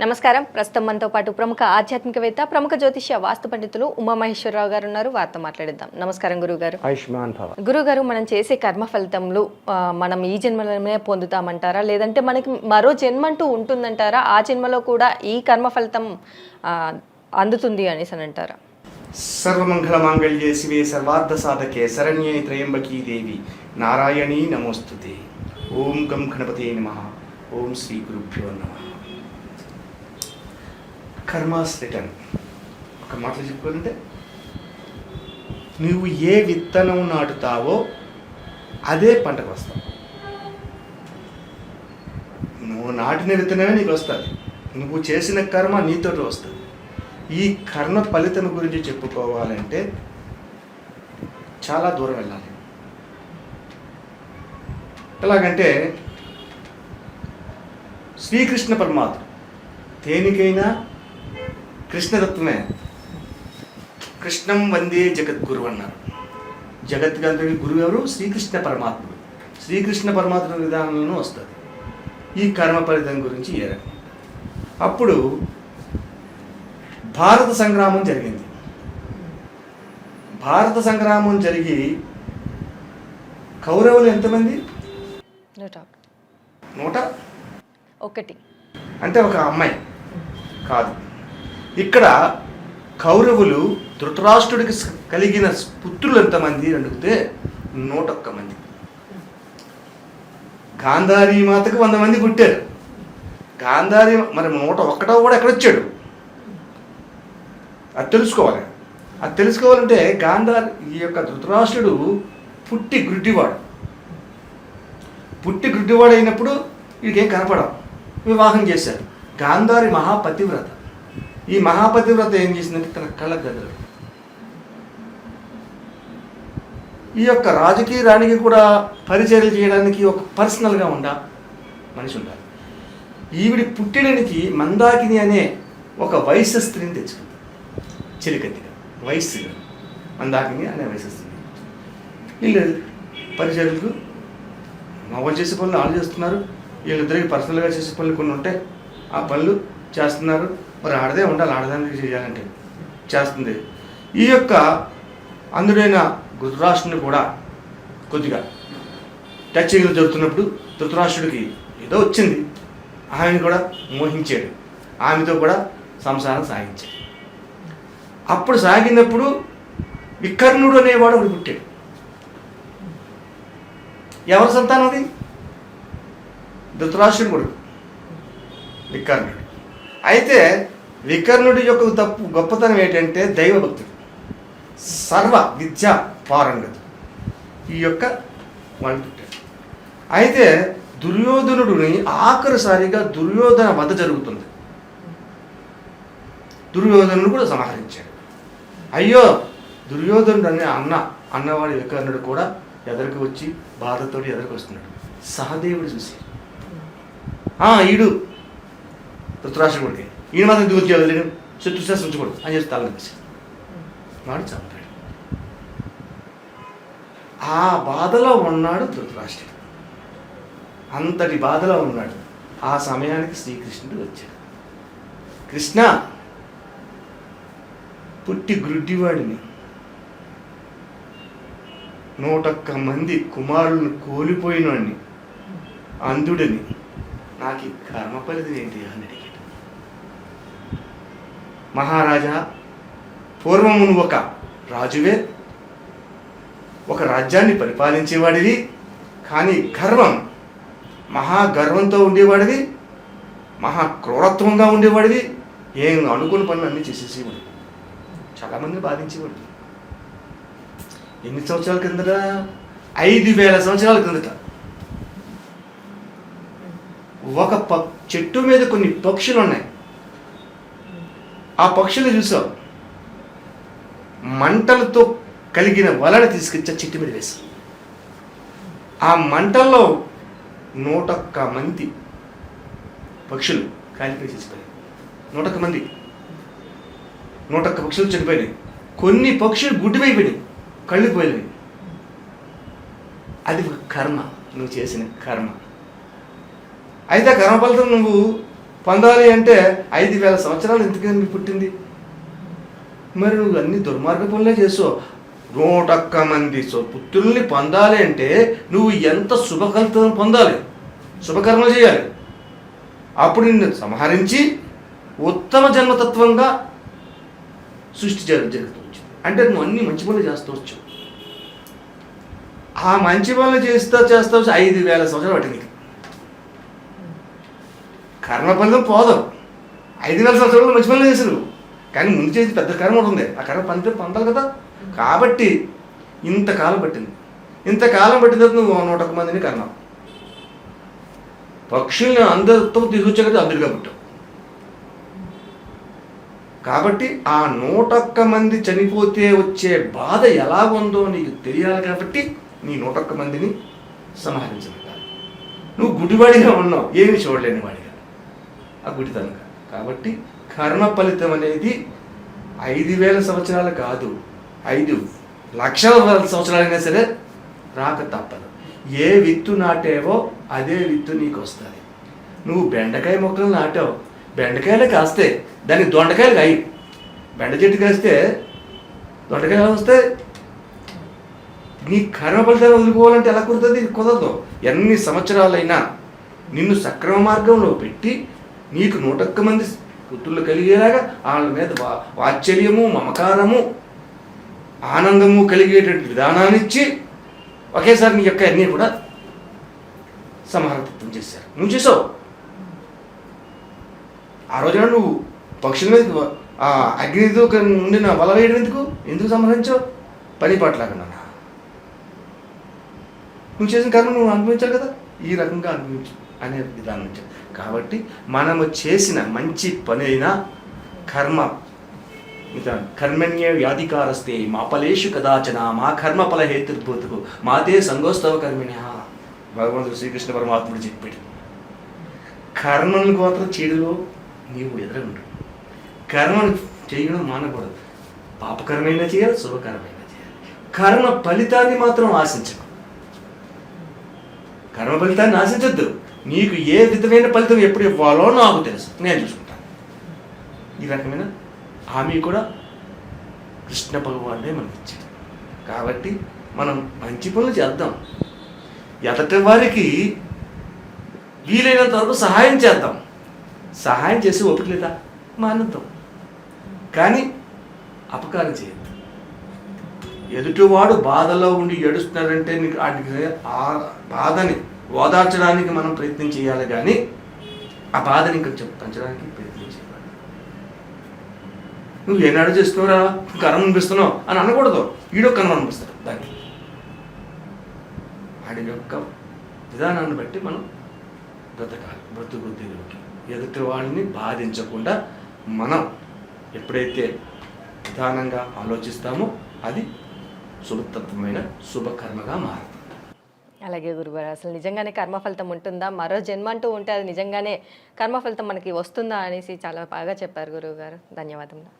నమస్కారం. ప్రస్తుతం మనతో పాటు ప్రముఖ ఆధ్యాత్మికవేత్త ప్రముఖ జ్యోతిష్య వాస్తు పండితులు ఉమామహేశ్వరరావు గారు ఉన్నారు. వారితో మాట్లాడిద్దాం. నమస్కారం గురుగారు ఆయుష్మాన్ భవ గురుగారు మనం చేసే కర్మ ఫలితములు ఆ, మనం ఈ జన్మలోనే పొందుతామంటారా? లేదంటే మనకి మరో జన్మ అంటూ ఉంటుందంటారా? ఆ జన్మలో కూడా ఈ కర్మ ఫలితం అందుతుంది అనేసి అని అంటారా? సర్వమంగళ మాంగళ్యే శివే సర్వార్థ సాధకే శరణ్యే త్రయంబకీ దేవి. నారాయణీ నమోస్తుతే. ఓం గం గణపతే నమ. ఓం శ్రీ గురుభ్యో నమ. కర్మాస్ రిటర్న్ ఒక మాట చెప్పుకోవాలంటే నువ్వు ఏ విత్తనం నాటుతావో అదే పంటకు వస్తావు. నువ్వు నాటిన విత్తనమే నీకు వస్తుంది. నువ్వు చేసిన కర్మ నీతో వస్తుంది. ఈ కర్మ ఫలితం గురించి చెప్పుకోవాలంటే చాలా దూరం వెళ్ళాలి. ఎలాగంటే శ్రీకృష్ణ పరమాత్మ దేనికైనా కృష్ణతత్వమే. కృష్ణం వందే జగద్గురు అన్నారు. జగత్కంతటి గురువు ఎవరు? శ్రీకృష్ణ పరమాత్ముడు. శ్రీకృష్ణ పరమాత్మ విధానంలోనూ వస్తుంది. ఈ కర్మ ఫలితం గురించి ఏ రకం? అప్పుడు భారత సంగ్రామం జరిగింది. భారత సంగ్రామం జరిగి కౌరవులు ఎంతమంది? నూట నూట? ఒకటి. అంటే ఒక అమ్మాయి. కాదు. ఇక్కడ కౌరవులు ధృతరాష్ట్రుడికి కలిగిన పుత్రులు ఎంతమంది అడిగితే నూట ఒక్క మంది. గాంధారీ మాతకు వంద మంది పుట్టారు. గాంధారి మరి నూట ఒక్కటో కూడా ఎక్కడొచ్చాడు? అది తెలుసుకోవాలి. అది తెలుసుకోవాలంటే గాంధార్ ఈ యొక్క ధృతరాష్ట్రుడు పుట్టి గుడ్డివాడు. పుట్టి గుడ్డివాడు అయినప్పుడు వీడికేం కనపడం వివాహం చేశారు గాంధారి మహాపతివ్రత. ఈ మహాపతివ్రత ఏం చేసిందంటే తన కళ్ళ గదులు ఈ యొక్క రాజకీయ రాణికి కూడా పరిచర్యలు చేయడానికి ఒక పర్సనల్గా ఉండ మనిషి ఉండాలి. ఈవిడి పుట్టిననికి మందాకిని అనే ఒక వయస్సు స్త్రీని తెచ్చుకుంది. చిలికత్తిగా వయస్సుగా. మందాకిని అనే వయస్సు స్త్రీ వీళ్ళు పరిచర్యలకు మగవాళ్ళు చేసే పనులు వాళ్ళు చేస్తున్నారు. వీళ్ళిద్దరికి పర్సనల్గా చేసే పనులు కొన్ని ఉంటాయి ఆ పనులు చేస్తున్నారు. మరి ఆడదే ఉండాలి ఆడదానికి చేయాలంటే. చేస్తుంది. ఈ యొక్క అందుడైన ధృతరాష్ట్రుని కూడా కొద్దిగా టచింగ్లు జరుగుతున్నప్పుడు ధృతరాష్ట్రుడికి ఏదో వచ్చింది. ఆమెను కూడా మోహించాడు. ఆమెతో కూడా సంసారం సాగించాడు. అప్పుడు సాగినప్పుడు వికర్ణుడు అనేవాడు ఒకడు పుట్టాడు. ఎవరి సంతానం అది? ధృతరాష్ట్రుడు కొడుకు. వికర్ణుడు. అయితే వికర్ణుడి యొక్క తప్పు గొప్పతనం ఏంటంటే దైవభక్తుడు. సర్వ విద్యా పారంగతుడు. ఈ యొక్క వాళ్ళు పుట్టాడు. అయితే దుర్యోధనుడిని ఆఖరిసారిగా దుర్యోధన వధ జరుగుతుంది. దుర్యోధనుడు కూడా సంహరించాడు. అయ్యో దుర్యోధనుడు అనే అన్న అన్నవాడి వికర్ణుడు కూడా ఎదరికి వచ్చి బాధతోటి ఎదరికి వస్తున్నాడు. సహదేవుడు చూసి ఈడు ఈడు ధృతరాష్ట్రుడికి ఈయన మాత్రం దిగులు చేయలేదు శత్రుశాస్త్రం ఉంచకూడదు అని చెప్పి తల వాడు చంపాడు ఆ బాధలో ఉన్నాడు ధృతరాష్ట్రుడు అంతటి బాధలో ఉన్నాడు ఆ సమయానికి శ్రీకృష్ణుడు వచ్చాడు కృష్ణ పుట్టి గ్రుడ్డివాడిని నూటొక్క మంది కుమారులను కోల్పోయినవాడిని అంధుడిని నాకు ఈ కర్మ ఫలితం ఏంటి అని అడిగాడు మహారాజా పూర్వము ఒక రాజువే. ఒక రాజ్యాన్ని పరిపాలించేవాడివి కానీ గర్వం మహాగర్వంతో ఉండేవాడివి మహా క్రూరత్వంగా ఉండేవాడివి ఏం అనుకున్న పనులు అన్నీ చేసేసేవాడు. చాలామందిని బాధించేవాడు. ఎన్ని సంవత్సరాల కిందట ఐదు వేల సంవత్సరాల కిందట ఒక ప చెట్టు మీద కొన్ని పక్షులు ఉన్నాయి ఆ పక్షులు చూసావు మంటలతో కలిగిన వలని తీసుకొచ్చి ఆ చెట్టు మీద వేసి ఆ మంటల్లో నూటొక్క మంది పక్షులు కాలిపోయి చేసిపోయాయి నూటొక్క మంది. నూటొక్క పక్షులు చనిపోయినాయి. కొన్ని పక్షులు గుడ్డిపోయిపోయినాయి కళ్ళు పోయినాయి అది ఒక కర్మ. నువ్వు చేసిన కర్మ. అయితే ఆ కర్మ ఫలితం నువ్వు పొందాలి అంటే ఐదు వేల సంవత్సరాలు ఎందుకని పుట్టింది? మరి నువ్వు అన్ని దుర్మార్గ పనులే చేసావు. నూటొక్క మంది పుత్రుల్ని పొందాలి అంటే నువ్వు ఎంత శుభకల్పన పొందాలి? శుభకర్మలు చేయాలి. అప్పుడు నిన్ను సంహరించి ఉత్తమ జన్మతత్వంగా సృష్టి జరుగుతుంది అంటే నువ్వు అన్ని మంచి పనులు చేస్తవచ్చు ఆ మంచి పనులు చేస్తా చేస్తావచ్చు ఐదు వేల సంవత్సరాలు పట్టింది. కర్మ ఫలితం పోదాం. ఐదు వేల సంవత్సరాలు మంచి పనులు చేశారు. కానీ ముందు చేసి పెద్ద కర్మ ఉంటుంది. ఆ కర్మ ఫలితం పొందాలి కదా. కాబట్టి ఇంతకాలం పట్టింది. ఇంతకాలం పట్టిన తర్వాత నువ్వు నూట ఒక్క మందిని కర్మ. పక్షుల్ని అందరితో తీసుకొచ్చాక అందరిగా పుట్టావు. కాబట్టి ఆ నూటొక్క మంది చనిపోతే వచ్చే బాధ ఎలా ఉందో నీకు తెలియాలి కాబట్టి నీ నూటొక్క మందిని సంహరించగలగాలి నువ్వు గుడివాడిగా ఉన్నావు. ఏమి చూడలేని వాడిగా ఆ గుడితనం కాబట్టి కర్మ ఫలితం అనేది ఐదు వేల సంవత్సరాలు కాదు. ఐదు లక్షల సంవత్సరాలైనా సరే రాక తప్పదు. ఏ విత్తు నాటేవో అదే విత్తు నీకు వస్తుంది నువ్వు బెండకాయ మొక్కలు నాటావు. బెండకాయలు కాస్తే దానికి దొండకాయలు కాయి. బెండ చెట్టు కాస్తే దొండకాయలు వస్తే నీ కర్మ ఫలితాన్ని వదులుకోవాలంటే ఎలా కుదురుతుంది? కుదరదు. ఎన్ని సంవత్సరాలైనా నిన్ను సక్రమ మార్గంలో పెట్టి నీకు నూటొక్క మంది పుత్రులు కలిగేలాగా వాళ్ళ మీద వా- వాత్సల్యము మమకారము ఆనందము కలిగేటువంటి విధానాన్ని ఇచ్చి ఒకేసారి నీ యొక్క అన్నీ కూడా సమానతత్వం చేశారు. నువ్వు చేసావు? ఆ రోజున నువ్వు పక్షుల మీద ఆ అగ్నితో ఉండిన వల వేయడం ఎందుకు? ఎందుకు సంహరించావు పని పాటలాగా నాన్న. నువ్వు చేసిన కర్మ నువ్వు అనుభవించాలి కదా? ఈ రకంగా అనుభవించు. అనే విధానం కాబట్టి మనము చేసిన మంచి పని అయినా కర్మ కర్మణ్య వ్యాధికారస్తే మా ఫలేషు కదాచన మా కర్మ ఫల హేతుర్భూతుకు మాతే సంగోస్తవ కర్మిణ్య భగవంతుడు శ్రీకృష్ణ పరమాత్ముడు చెప్పాడు. కర్మను మాత్రం చెడులో నీవు ఎదురగుండు. కర్మను చేయడం మానకూడదు. పాపకరమైనా చేయాలి శుభకరమైనా చేయాలి. కర్మ ఫలితాన్ని మాత్రం ఆశించకు. కర్మ ఫలితాన్ని ఆశించద్దు. నీకు ఏ విధమైన ఫలితం ఎప్పుడు ఇవ్వాలో నాకు తెలుసు. నేను చూసుకుంటాను. ఈ రకమైన హామీ కూడా కృష్ణ భగవానుడే మనకి ఇచ్చాడు. కాబట్టి మనం మంచి పనులు చేద్దాం. ఎదటి వారికి వీలైనంత వరకు సహాయం చేద్దాం. సహాయం చేసి ఓపిక లేదా? కానీ అపకారం చేయద్దు. ఎదుటివాడు బాధలో ఉండి ఏడుస్తున్నాడంటే నీకు ఆ బాధని ఓదార్చడానికి మనం ప్రయత్నం చేయాలి కానీ ఆ బాధని కొంచెం పెంచడానికి ప్రయత్నం చేయాలి. నువ్వు ఏనాడు చేస్తున్నావురా? కరం అనిపిస్తున్నావు అని అనకూడదు. ఈడో కరం అనిపిస్తాడు దాన్ని. వాడి యొక్క విధానాన్ని బట్టి మనం బ్రతకాలి. బ్రతుకు తెరువుకి ఎదుటి వాళ్ళని బాధించకుండా మనం ఎప్పుడైతే విధానంగా ఆలోచిస్తామో అది శుభతత్వమైన శుభకర్మగా మారుతుంది. అలాగే గురుగారు అసలు నిజంగానే కర్మ ఫలితం ఉంటుందా? మరో జన్మ అంటూ ఉంటే అది నిజంగానే కర్మ ఫలితం మనకి వస్తుందా అనేసి చాలా బాగా చెప్పారు గురువు గారు ధన్యవాదములు